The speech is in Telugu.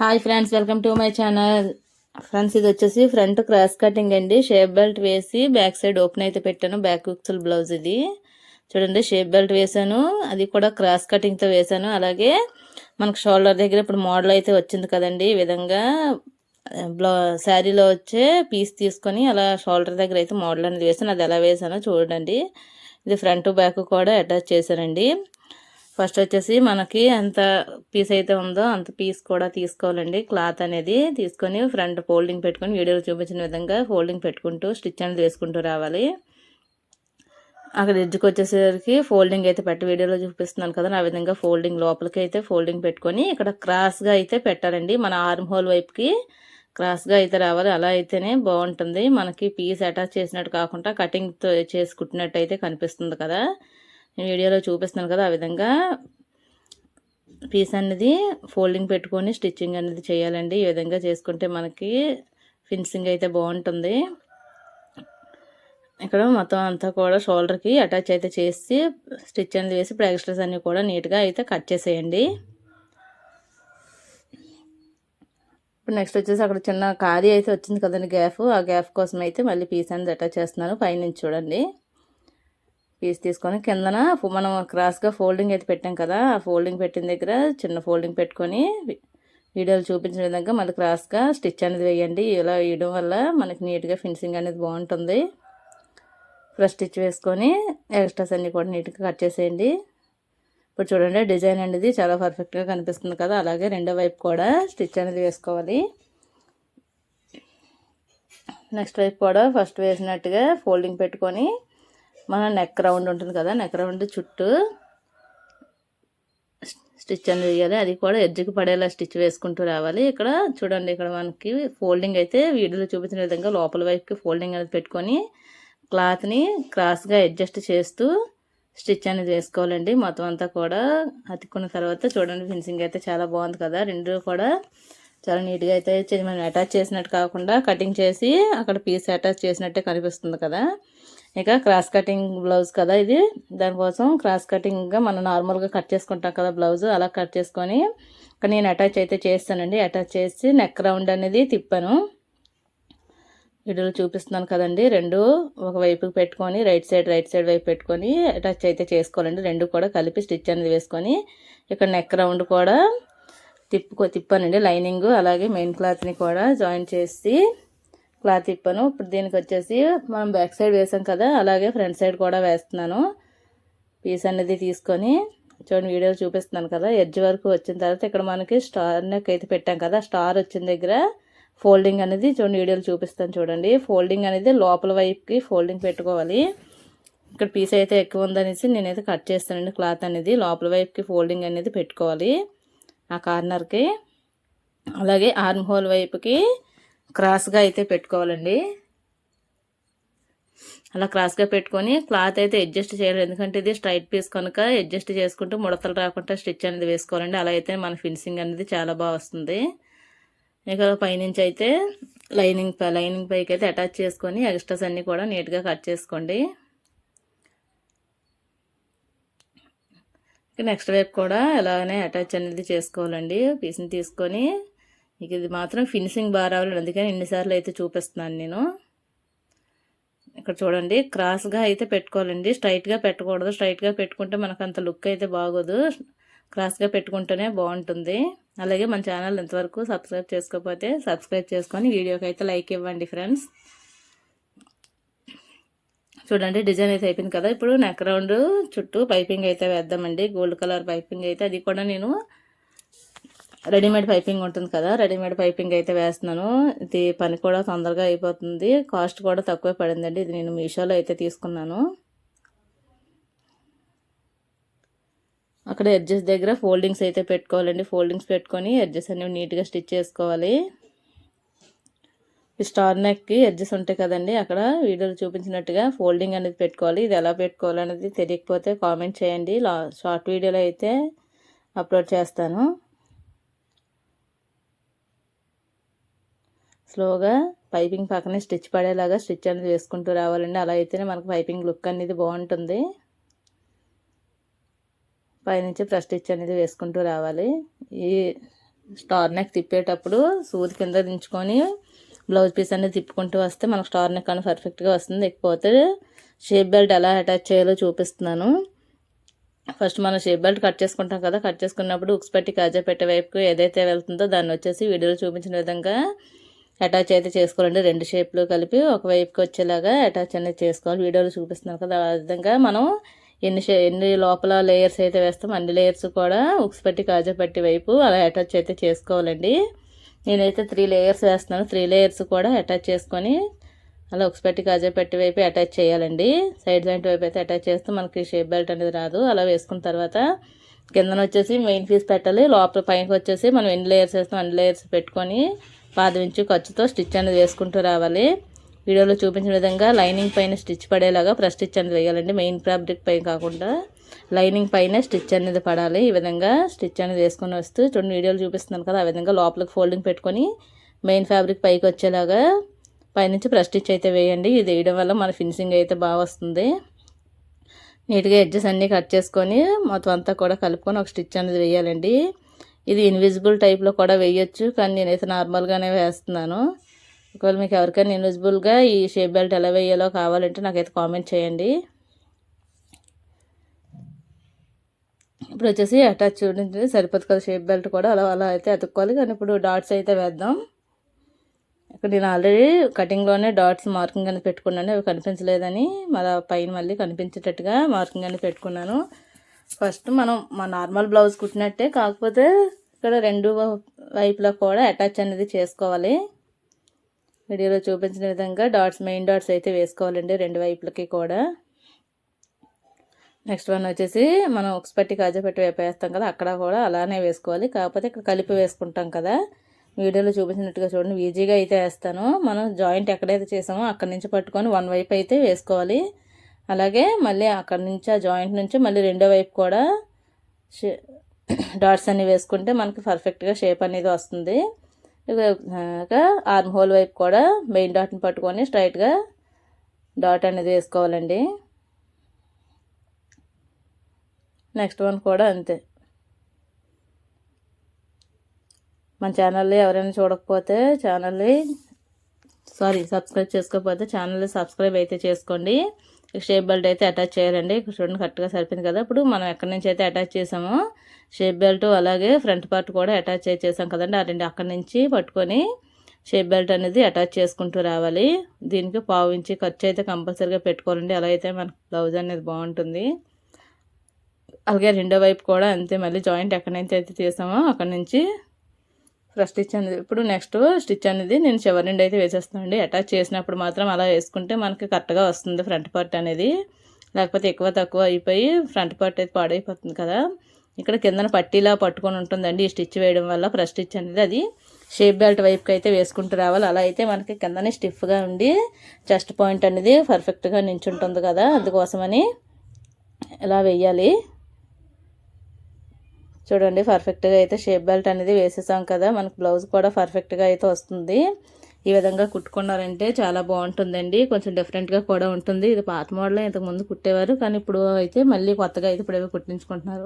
Hi friends welcome to my channel. Friends ఇది వచ్చేసి ఫ్రంట్ క్రాస్ కటింగ్ అండి. షేప్ బెల్ట్ వేసి బ్యాక్ సైడ్ ఓపెన్ అయితే పెట్టాను. బ్యాక్ ఉక్సల్ బ్లౌజ్ ఇది. చూడండి షేప్ బెల్ట్ వేసాను. అది కూడా క్రాస్ కటింగ్తో వేసాను. అలాగే మనకు షోల్డర్ దగ్గర ఇప్పుడు మోడల్ అయితే వచ్చింది కదండి. ఈ విధంగా బ్లౌ శారీలో వచ్చే పీస్ తీసుకొని అలా షోల్డర్ దగ్గర అయితే మోడల్ అనేది వేసాను. అది ఎలా వేసానో చూడండి. ఇది ఫ్రంట్ బ్యాక్ కూడా అటాచ్ చేశానండి ఫస్ట్ వచ్చేసి మనకి ఎంత పీస్ అయితే ఉందో అంత పీస్ కూడా తీసుకోవాలండి. క్లాత్ అనేది తీసుకొని ఫ్రంట్ ఫోల్డింగ్ పెట్టుకొని వీడియోలో చూపించిన విధంగా ఫోల్డింగ్ పెట్టుకుంటూ స్టిచ్ అనేది వేసుకుంటూ రావాలి. అక్కడ ఎడ్జ్కి వచ్చేసరికి ఫోల్డింగ్ అయితే పెట్టి వీడియోలో చూపిస్తున్నాను కదా ఆ విధంగా ఫోల్డింగ్ లోపలికి అయితే ఫోల్డింగ్ పెట్టుకొని ఇక్కడ క్రాస్గా అయితే పెట్టాలండి. మన ఆర్మ్ హోల్ వైపుకి క్రాస్గా అయితే రావాలి. అలా అయితేనే బాగుంటుంది. మనకి పీస్ అటాచ్ చేసినట్టు కాకుండా కటింగ్తో చేసుకుంటున్నట్టు అయితే కనిపిస్తుంది కదా. వీడియోలో చూపిస్తున్నాను కదా ఆ విధంగా. పీస్ అనేది ఫోల్డింగ్ పెట్టుకొని స్టిచ్చింగ్ అనేది చేయాలండి. ఈ విధంగా చేసుకుంటే మనకి ఫినిషింగ్ అయితే బాగుంటుంది. ఇక్కడ మొత్తం అంతా కూడా షోల్డర్కి అటాచ్ అయితే చేసి స్టిచ్ అనేది వేసి ఇప్పుడు ఎక్స్ట్రాస్ అన్నీ కూడా నీట్గా అయితే కట్ చేసేయండి. ఇప్పుడు నెక్స్ట్ వచ్చేసి అక్కడ చిన్న ఖాళీ అయితే వచ్చింది కదండి గ్యాప్ ఆ గ్యాప్ కోసం అయితే మళ్ళీ పీస్ అనేది అటాచ్ చేస్తున్నాను. పైనుంచి చూడండి. పీస్ తీసుకొని కిందన మనం క్రాస్గా ఫోల్డింగ్ అయితే పెట్టాం కదా ఆ ఫోల్డింగ్ పెట్టిన దగ్గర చిన్న ఫోల్డింగ్ పెట్టుకొని వీడియోలు చూపించిన విధంగా మళ్ళీ క్రాస్గా స్టిచ్ అనేది వేయండి. ఇలా వేయడం వల్ల మనకి నీట్గా ఫినిషింగ్ అనేది బాగుంటుంది. ఫ్రెష్ స్టిచ్ వేసుకొని ఎక్స్ట్రాస్ అన్నీ కూడా నీట్గా కట్ చేసేయండి. ఇప్పుడు చూడండి డిజైన్ అనేది చాలా పర్ఫెక్ట్గా కనిపిస్తుంది కదా అలాగే రెండో వైపు కూడా స్టిచ్ అనేది వేసుకోవాలి. నెక్స్ట్ వైపు కూడా ఫస్ట్ వేసినట్టుగా ఫోల్డింగ్ పెట్టుకొని మన నెక్ రౌండ్ ఉంటుంది కదా నెక్ రౌండ్ చుట్టూ స్టిచ్ అనేది వేయాలి. అది కూడా ఎడ్జ్కి పడేలా స్టిచ్ వేసుకుంటూ రావాలి. ఇక్కడ చూడండి ఇక్కడ మనకి ఫోల్డింగ్ అయితే వీడియోలో చూపించిన విధంగా లోపల వైపుకి ఫోల్డింగ్ అనేది పెట్టుకొని క్లాత్ని క్రాస్గా అడ్జస్ట్ చేస్తూ స్టిచ్ అనేది వేసుకోవాలండి. మొత్తం అంతా కూడా అతుక్కున్న తర్వాత చూడండి ఫినిషింగ్ అయితే చాలా బాగుంది కదా. రెండు కూడా చాలా నీట్గా అయితే మనం అటాచ్ చేసినట్టు కాకుండా కటింగ్ చేసి అక్కడ పీస్ అటాచ్ చేసినట్టే కనిపిస్తుంది కదా. ఇక క్రాస్ కటింగ్ బ్లౌజ్ కదా ఇది. దానికోసం క్రాస్ కటింగ్గా మనం నార్మల్గా కట్ చేసుకుంటాం కదా బ్లౌజ్ అలా కట్ చేసుకొని నేను అటాచ్ అయితే చేస్తానండి. అటాచ్ చేసి నెక్ రౌండ్ అనేది తిప్పాను. వీడియోలో చూపిస్తున్నాను కదండి. రెండు ఒక వైపుకి పెట్టుకొని రైట్ సైడ్ రైట్ సైడ్ వైపు పెట్టుకొని అటాచ్ అయితే చేసుకోవాలండి. రెండు కూడా కలిపి స్టిచ్ అనేది వేసుకొని ఇక్కడ నెక్ రౌండ్ కూడా తిప్పుకో తిప్పానండి. లైనింగ్ అలాగే మెయిన్ క్లాత్ని కూడా జాయిన్ చేసి క్లాత్ ఇప్పాను ఇప్పుడు దీనికి వచ్చేసి మనం బ్యాక్ సైడ్ వేసాం కదా అలాగే ఫ్రంట్ సైడ్ కూడా వేస్తున్నాను. పీస్ అనేది తీసుకొని చూడండి వీడియో చూపిస్తున్నాను కదా ఎడ్జ్ వరకు వచ్చిన తర్వాత ఇక్కడ మనకి స్టార్ నెక్ అయితే పెట్టాం కదా స్టార్ వచ్చిన దగ్గర ఫోల్డింగ్ అనేది చూడండి వీడియోలు చూపిస్తాను చూడండి. ఫోల్డింగ్ అనేది లోపల వైపుకి ఫోల్డింగ్ పెట్టుకోవాలి. ఇక్కడ పీస్ అయితే ఎక్కువ ఉందనేసి నేనైతే కట్ చేస్తానండి క్లాత్ అనేది. లోపల వైపుకి ఫోల్డింగ్ అనేది పెట్టుకోవాలి ఆ కార్నర్కి. అలాగే ఆర్మ్ హోల్ వైపుకి క్రాస్గా అయితే పెట్టుకోవాలండి. అలా క్రాస్గా పెట్టుకొని క్లాత్ అయితే అడ్జస్ట్ చేయాలి. ఎందుకంటే ఇది స్ట్రైట్ పీస్ కనుక అడ్జస్ట్ చేసుకుంటూ ముడతలు రాకుండా స్టిచ్ అనేది వేసుకోవాలండి. అలా అయితే మన ఫినిషింగ్ అనేది చాలా బాగా వస్తుంది. ఇక పైనుంచి అయితే లైనింగ్ లైనింగ్ పైకి అయితే అటాచ్ చేసుకొని ఎక్స్ట్రాస్ అన్నీ కూడా నీట్గా కట్ చేసుకోండి. నెక్స్ట్ వైపు కూడా ఇలాగనే అటాచ్ అనేది చేసుకోవాలండి. పీస్ని తీసుకొని ఇక ఇది మాత్రం ఫినిషింగ్ బాగా రావాలి అందుకని ఎన్నిసార్లు అయితే చూపిస్తున్నాను నేను. ఇక్కడ చూడండి క్రాస్గా అయితే పెట్టుకోవాలండి. స్ట్రైట్గా పెట్టకూడదు. స్ట్రైట్గా పెట్టుకుంటే మనకు అంత లుక్ అయితే బాగోదు. క్రాస్గా పెట్టుకుంటేనే బాగుంటుంది. అలాగే మన ఛానల్ ఇంతవరకు సబ్స్క్రైబ్ చేసుకోకపోతే సబ్స్క్రైబ్ చేసుకొని వీడియోకి అయితే లైక్ ఇవ్వండి ఫ్రెండ్స్ చూడండి డిజైన్ అయితే అయిపోయింది కదా. ఇప్పుడు నెక్ రౌండ్ చుట్టూ పైపింగ్ అయితే వేద్దామండి. గోల్డ్ కలర్ పైపింగ్ అయితే. అది కూడా నేను రెడీమేడ్ పైపింగ్ ఉంటుంది కదా రెడీమేడ్ పైపింగ్ అయితే వేస్తున్నాను. ఇది పని కూడా తొందరగా అయిపోతుంది. కాస్ట్ కూడా తక్కువే పడిందండి. ఇది నేను మీషోలో అయితే తీసుకున్నాను. అక్కడ ఎడ్జెస్ దగ్గర ఫోల్డింగ్స్ అయితే పెట్టుకోవాలండి. ఫోల్డింగ్స్ పెట్టుకొని ఎడ్జెస్ అనేవి నీట్గా స్టిచ్ చేసుకోవాలి. స్టార్ నెక్కి ఎడ్జెస్ ఉంటాయి కదండి అక్కడ వీడియోలో చూపించినట్టుగా ఫోల్డింగ్ అనేది పెట్టుకోవాలి. ఇది ఎలా పెట్టుకోవాలి అనేది తెలియకపోతే కామెంట్ చేయండి. షార్ట్ వీడియోలో అయితే అప్లోడ్ చేస్తాను. స్లోగా పైపింగ్ పక్కనే స్టిచ్ పడేలాగా స్టిచ్ అనేది వేసుకుంటూ రావాలండి. అలా అయితేనే మనకు పైపింగ్ లుక్ అనేది బాగుంటుంది. పైనుంచి ఫ్రెష్ స్టిచ్ అనేది వేసుకుంటూ రావాలి. ఈ స్టార్ నెక్ తిప్పేటప్పుడు సూది కింద దించుకొని బ్లౌజ్ పీస్ అనేది తిప్పుకుంటూ వస్తే మనకు స్టార్ నెక్ అని పర్ఫెక్ట్గా వస్తుంది. ఇకపోతే షేప్ బెల్ట్ ఎలా అటాచ్ చేయాలో చూపిస్తున్నాను. ఫస్ట్ మనం షేప్ బెల్ట్ కట్ చేసుకుంటాం కదా కట్ చేసుకున్నప్పుడు ఉక్స్ పెట్టి కాజా పెట్టే వైపుకు ఏదైతే వెళ్తుందో దాన్ని వచ్చేసి వీడియోలో చూపించిన విధంగా అటాచ్ అయితే చేసుకోవాలండి. రెండు షేప్లు కలిపి ఒక వైపుకి వచ్చేలాగా అటాచ్ అనేది చేసుకోవాలి. వీడియోలో చూపిస్తున్నాను కదా ఆ విధంగా మనం ఎన్ని షే ఎన్ని లోపల లేయర్స్ అయితే వేస్తాం అన్ని లేయర్స్ కూడా ఉక్స్ పట్టి కాజా పట్టి వైపు అలా అటాచ్ అయితే చేసుకోవాలండి. నేనైతే త్రీ లేయర్స్ వేస్తున్నాను. త్రీ లేయర్స్ కూడా అటాచ్ చేసుకొని అలా ఉక్స్ పెట్టి కాజా పెట్టి వైపు అటాచ్ చేయాలండి. సైడ్ జాయింట్ వైపు అయితే అటాచ్ చేస్తే మనకి షేప్ బెల్ట్ అనేది రాదు. అలా వేసుకున్న తర్వాత కిందన వచ్చేసి మెయిన్ పీస్ పెట్టాలి. లోపల పైనకి వచ్చేసి మనం ఎన్ని లేయర్స్ వేస్తాం అన్ని లేయర్స్ పెట్టుకొని పాదవించి ఖర్చుతో స్టిచ్ అనేది వేసుకుంటూ రావాలి. వీడియోలో చూపించిన విధంగా లైనింగ్ పైన స్టిచ్ పడేలాగా ప్రెస్ స్టిచ్ అనేది వేయాలండి. మెయిన్ ఫ్యాబ్రిక్ పైన కాకుండా లైనింగ్ పైన స్టిచ్ అనేది పడాలి. ఈ విధంగా స్టిచ్ అనేది వేసుకొని వస్తూ చూడండి వీడియోలు చూపిస్తున్నాను కదా ఆ విధంగా లోపలికి ఫోల్డింగ్ పెట్టుకొని మెయిన్ ఫ్యాబ్రిక్ పైకి వచ్చేలాగా పైనుంచి ప్రెస్ స్టిచ్ అయితే వేయండి. ఇది వేయడం వల్ల మన ఫినిషింగ్ అయితే బాగా వస్తుంది. నీట్గా ఎడ్జెస్ అన్నీ కట్ చేసుకొని మొత్తం అంతా కూడా కలుపుకొని ఒక స్టిచ్ అనేది వేయాలండి. ఇది ఇన్విజిబుల్ టైప్లో కూడా వేయొచ్చు కానీ నేనైతే నార్మల్గానే వేస్తున్నాను. ఒకవేళ మీకు ఎవరికైనా ఇన్విజిబుల్గా ఈ షేప్ బెల్ట్ ఎలా వేయాలో కావాలంటే నాకైతే కామెంట్ చేయండి. ఇప్పుడు వచ్చేసి అటాచ్ చూడండి సరిపోతుంది కదా షేప్ బెల్ట్ కూడా అలా అలా అయితే అతుక్కోవాలి. కానీ ఇప్పుడు డాట్స్ అయితే వేద్దాం. ఇక్కడ నేను ఆల్రెడీ కటింగ్లోనే డాట్స్ మార్కింగ్ అని పెట్టుకున్నాను అవి కనిపించలేదని. మళ్ళీ పైన మళ్ళీ కనిపించేటట్టుగా మార్కింగ్ అని పెట్టుకున్నాను. ఫస్ట్ మనం మా నార్మల్ బ్లౌజ్ కుట్టినట్టే కాకపోతే ఇక్కడ రెండు వైపులా కూడా అటాచ్ అనేది చేసుకోవాలి. వీడియోలో చూపించిన విధంగా డాట్స్ మెయిన్ డాట్స్ అయితే వేసుకోవాలండి రెండు వైపులకి కూడా. నెక్స్ట్ వన్ వచ్చేసి మనం ఉక్స్ కాజాపెట్టి వేపేస్తాం కదా అక్కడ కూడా అలానే వేసుకోవాలి. కాకపోతే ఇక్కడ కలిపి వేసుకుంటాం కదా. వీడియోలో చూపించినట్టుగా చూడండి ఈజీగా అయితే వేస్తాను. మనం జాయింట్ ఎక్కడైతే చేసామో అక్కడి నుంచి పట్టుకొని వన్ వైపు అయితే వేసుకోవాలి. అలాగే మళ్ళీ అక్కడి నుంచి ఆ జాయింట్ నుంచి మళ్ళీ రెండో వైపు కూడా డాట్స్ అన్నీ వేసుకుంటే మనకి పర్ఫెక్ట్గా షేప్ అనేది వస్తుంది. ఇక ఆర్మ్ హోల్ వైపు కూడా మెయిన్ డాట్ని పట్టుకొని స్ట్రైట్గా డాట్ అనేది వేసుకోవాలండి. నెక్స్ట్ వన్ కూడా అంతే. మన ఛానల్ని ఎవరైనా చూడకపోతే ఛానల్ని సారీ సబ్స్క్రైబ్ చేసుకోకపోతే ఛానల్ని సబ్స్క్రైబ్ అయితే చేసుకోండి. షేప్ బెల్ట్ అయితే అటాచ్ చేయాలండి. చూడండి కరెక్ట్గా సరిపోయింది కదా. ఇప్పుడు మనం ఎక్కడి నుంచి అయితే అటాచ్ చేసామో షేప్ బెల్ట్ అలాగే ఫ్రంట్ పార్ట్ కూడా అటాచ్ చేసాం కదండి. ఆ రెండు అక్కడి నుంచి పట్టుకొని షేప్ బెల్ట్ అనేది అటాచ్ చేసుకుంటూ రావాలి. దీనికి పావు ఇంచి ఖర్చు అయితే కంపల్సరీగా పెట్టుకోవాలండి. అలా అయితే మనకు బ్లౌజ్ అనేది బాగుంటుంది. అలాగే రెండో వైపు కూడా అంతే. మళ్ళీ జాయింట్ ఎక్కడి నుంచి అయితే తీసామో అక్కడి నుంచి ఫస్ట్ స్టిచ్ అనేది ఇప్పుడు నెక్స్ట్ స్టిచ్ అనేది నేను చివరి నుండి అయితే వేసేస్తానండి. అటాచ్ చేసినప్పుడు మాత్రం అలా వేసుకుంటే మనకి కరెక్ట్గా వస్తుంది ఫ్రంట్ పార్ట్ అనేది. లేకపోతే ఎక్కువ తక్కువ అయిపోయి ఫ్రంట్ పార్ట్ అయితే పాడైపోతుంది కదా. ఇక్కడ కిందన పట్టీలా పట్టుకొని ఉంటుందండి ఈ స్టిచ్ వేయడం వల్ల ఫ్రస్ట్ స్టిచ్ అనేది. అది షేప్ బెల్ట్ వైపుకి అయితే వేసుకుంటూ రావాలి. అలా అయితే మనకి కిందనే స్టిఫ్గా ఉండి చెస్ట్ పాయింట్ అనేది పర్ఫెక్ట్గా నించుంటుంది కదా. అందుకోసమని ఇలా వేయాలి. చూడండి పర్ఫెక్ట్గా అయితే షేప్ బెల్ట్ అనేది వేసేసాం కదా. మనకు బ్లౌజ్ కూడా పర్ఫెక్ట్గా అయితే వస్తుంది. ఈ విధంగా కుట్టుకున్నారంటే చాలా బాగుంటుందండి. కొంచెం డిఫరెంట్గా కూడా ఉంటుంది. ఇది పాత మోడల్ ఇంతకుముందు కుట్టేవారు. కానీ ఇప్పుడు అయితే మళ్ళీ కొత్తగా అయితే ఇప్పుడు కుట్టించుకుంటున్నారు.